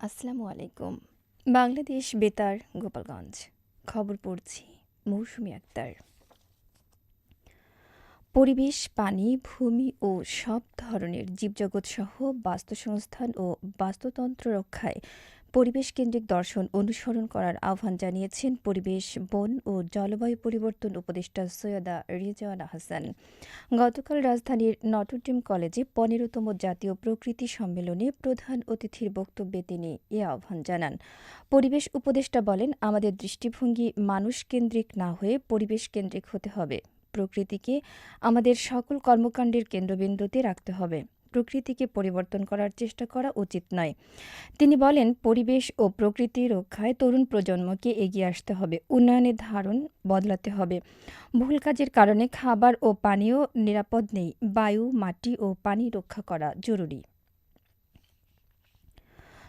আসসালামু আলাইকুম। বাংলাদেশ বেতার, গোপালগঞ্জ। খবর পড়ছি মৌসুমি আক্তার। পরিবেশ, পানি, ভূমি ও সব ধরনের জীবজগৎ সহ বাস্তুসংস্থান ও বাস্তুতন্ত্র রক্ষায় পরিবেশ কেন্দ্রিক দর্শন অনুসরণ করার আহ্বান জানিয়েছেন পরিবেশ, বন ও জলবায়ু পরিবর্তন উপদেষ্টা সৈয়দা রিজওয়ানা হাসান। গতকাল রাজধানীর নটরডেম কলেজে পনেরোতম জাতীয় প্রকৃতি সম্মেলনে প্রধান অতিথির বক্তব্যে তিনি এ আহ্বান জানান। পরিবেশ উপদেষ্টা বলেন, আমাদের দৃষ্টিভঙ্গি মানুষ কেন্দ্রিক না হয়ে পরিবেশ কেন্দ্রিক হতে হবে। প্রকৃতিকে আমাদের সকল কর্মকাণ্ডের কেন্দ্রবিন্দুতে রাখতে হবে। প্রকৃতিকে পরিবর্তন করার চেষ্টা করা উচিত নয়। তিনি বলেন, পরিবেশ ও প্রকৃতি রক্ষায় তরুণ প্রজন্মকে এগিয়ে আসতে হবে, উন্নয়নের ধারণ বদলাতে হবে। ভুল কাজের কারণে খাবার ও পানীয় নিরাপদ নেই, বায়ু, মাটি ও পানি রক্ষা করা জরুরি।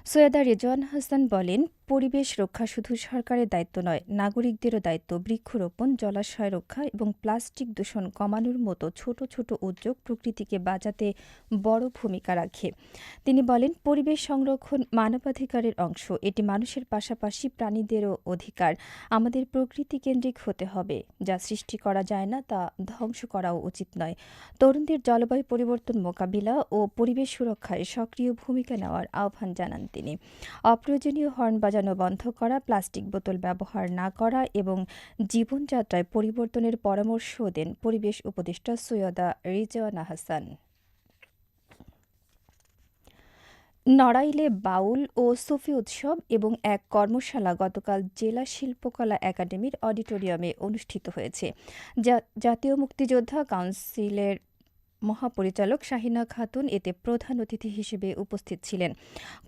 সৈয়দা রেজওয়ান হাসান বলেন পরিবেশ রক্ষা শুধু সরকারের দায়িত্ব নয়, নাগরিকদেরও দায়িত্ব। বৃক্ষরোপণ, জলাশয় রক্ষা এবং প্লাস্টিক দূষণ কমানোর মতো ছোট ছোট উদ্যোগ প্রকৃতিকে বাঁচাতে বড় ভূমিকা রাখে। তিনি বলেন, পরিবেশ সংরক্ষণ মানবাধিকারের অংশ, এটি মানুষের পাশাপাশি প্রাণীদেরও অধিকার। আমাদের প্রকৃতি কেন্দ্রিক হতে হবে, যা সৃষ্টি করা যায় না তা ধ্বংস করাও উচিত নয়। তরুণদের জলবায়ু পরিবর্তন মোকাবিলা ও পরিবেশ সুরক্ষায় সক্রিয় ভূমিকা নেওয়ার আহ্বান জানান তিনি। অপ্রয়োজনীয় হর্ন বাজানো বন্ধ করা, প্লাস্টিক বোতল ব্যবহার না করা এবং জীবনযাত্রায় পরিবর্তনের পরামর্শ দেন পরিবেশ উপদেষ্টা সৈয়দা রিজওয়ানা হাসান নড়াইলে বাউল ও সুফি উৎসব এবং এক কর্মশালা গতকাল জেলা শিল্পকলা একাডেমির অডিটোরিয়ামে অনুষ্ঠিত হয়েছে। জাতীয় মুক্তিযোদ্ধা কাউন্সিলের মহাপরিচালক শাহিনা খাতুন এতে প্রধান অতিথি হিসেবে উপস্থিত ছিলেন।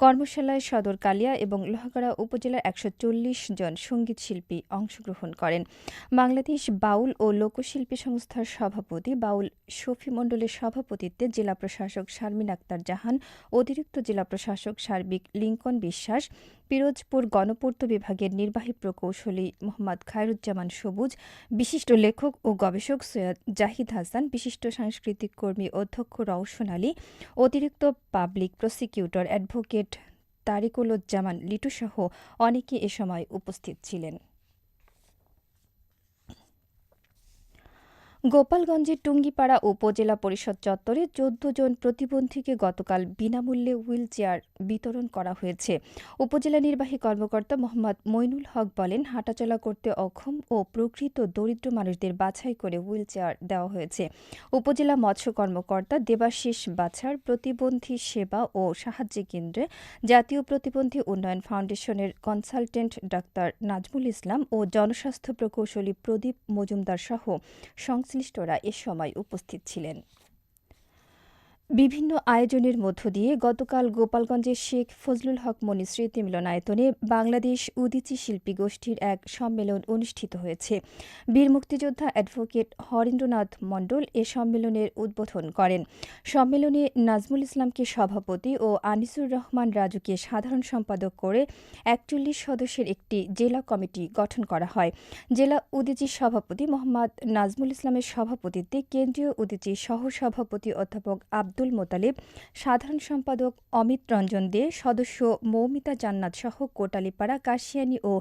কর্মশালায় সদর কালিয়া এবং লোহাগাড়া উপজেলার একশো চল্লিশ জন সংগীত শিল্পী অংশগ্রহণ করেন। বাংলাদেশ বাউল ও লোকশিল্পী সংস্থার সভাপতি বাউল শফি মণ্ডলের সভাপতিত্বে জেলা প্রশাসক শারমিন আক্তার জাহান, অতিরিক্ত জেলা প্রশাসক সার্বিক লিঙ্কন বিশ্বাস, পিরোজপুর গণপূর্ত বিভাগের নির্বাহী প্রকৌশলী মোহাম্মদ খায়রুজ্জামান সবুজ, বিশিষ্ট লেখক ও গবেষক সৈয়দ জাহিদ হাসান, বিশিষ্ট সাংস্কৃতিক কর্মী অধ্যক্ষ রওশন আলী, অতিরিক্ত পাবলিক প্রসিকিউটর অ্যাডভোকেট তারিকুলুজ্জামান লিটুসহ অনেকে এ সময় উপস্থিত ছিলেন। গোপালগঞ্জের টুঙ্গিপাড়া উপজেলা পরিষদ চত্বরে চোদ্দ জন প্রতিবন্ধীকে গতকাল বিনামূল্যে হুইল চেয়ার বিতরণ করা হয়েছে। উপজেলা নির্বাহী কর্মকর্তা মোহাম্মদ মইনুল হক বলেন, হাঁটাচলা করতে অক্ষম ও প্রকৃত দরিদ্র মানুষদের বাছাই করে হুইল চেয়ার দেওয়া হয়েছে। উপজেলা মৎস্য কর্মকর্তা দেবাশিস বাছার প্রতিবন্ধী সেবা ও সাহায্য কেন্দ্রে জাতীয় প্রতিবন্ধী উন্নয়ন ফাউন্ডেশনের কনসালটেন্ট ডাক্তার নাজমুল ইসলাম ও জনস্বাস্থ্য প্রকৌশলী প্রদীপ মজুমদার সহ সংশ্লিষ্টরা এ সময় উপস্থিত ছিলেন। বিভিন্ন আয়োজনের মধ্য দিয়ে গতকাল গোপালগঞ্জের শেখ ফজলুল হক মনি স্মৃতি মিলনায়তনে বাংলাদেশ উদিচি শিল্পী গোষ্ঠীর এক সম্মেলন অনুষ্ঠিত হয়েছে। বীর মুক্তিযোদ্ধা অ্যাডভোকেট হরেন্দ্রনাথ মণ্ডল এ সম্মেলনের উদ্বোধন করেন। সম্মেলনে নাজমুল ইসলামকে সভাপতি ও আনিসুর রহমান রাজুকে সাধারণ সম্পাদক করে একচল্লিশ সদস্যের একটি জেলা কমিটি গঠন করা হয়। জেলা উদিচির সভাপতি মোহাম্মদ নাজমুল ইসলামের সভাপতিত্বে কেন্দ্রীয় উদিচির সহসভাপতি অধ্যাপক আব্দুল আব্দুল মোতালিব, সাধারণ সম্পাদক অমিত রঞ্জন দে, সদস্য মৌমিতা জান্নাত সহ কোটালীপাড়া, কাশিয়ানী ও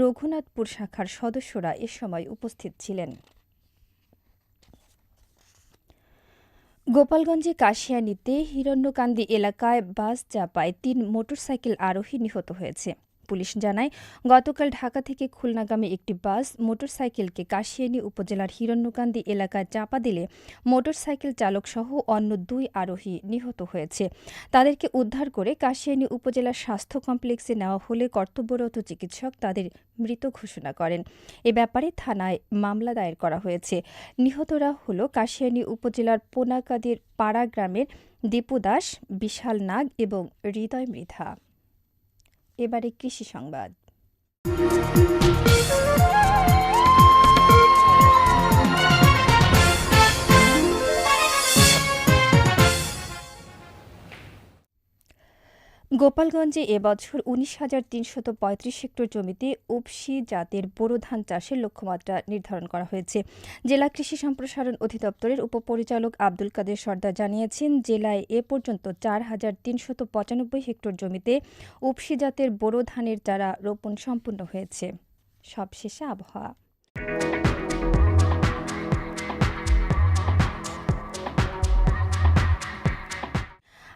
রঘুনাথপুর শাখার সদস্যরা এ সময় উপস্থিত ছিলেন। গোপালগঞ্জে কাশিয়ানীতে হিরণ্যকান্দি এলাকায় বাস চাপায় তিন মোটরসাইকেল আরোহী নিহত হয়েছে। পুলিশ জানায়, গতকাল ঢাকা থেকে খুলনাগামী একটি বাস মোটরসাইকেলকে কাশিয়ানী উপজেলার হিরণ্যকান্দি এলাকায় চাপা দিলে মোটরসাইকেল চালক সহ অন্য দুই আরোহী নিহত হয়েছে। তাদেরকে উদ্ধার করে কাশিয়ানী উপজেলার স্বাস্থ্য কমপ্লেক্সে নেওয়া হলে কর্তব্যরত চিকিৎসক তাদের মৃত ঘোষণা করেন। এ ব্যাপারে থানায় মামলা দায়ের করা হয়েছে। নিহতরা হল কাশিয়ানী উপজেলার পোনাকাদির পাড়া গ্রামের দীপু দাস, বিশাল নাগ এবং হৃদয় মৃধা। এবারে কৃষি সংবাদ। গোপালগঞ্জে এবছর উনিশ হাজার তিনশত পঁয়ত্রিশ হেক্টর জমিতে উপসি জাতের বোরো ধান চাষের লক্ষ্যমাত্রা নির্ধারণ করা হয়েছে। জেলা কৃষি সম্প্রসারণ অধিদপ্তরের উপপরিচালক আব্দুল কাদের সর্দার জানিয়েছেন, জেলায় এ পর্যন্ত চার হাজার তিনশত পঁচানব্বই হেক্টর জমিতে উপসি জাতের বোরো ধানের চারা রোপণ সম্পূর্ণ হয়েছে। সবশেষে আবহাওয়া।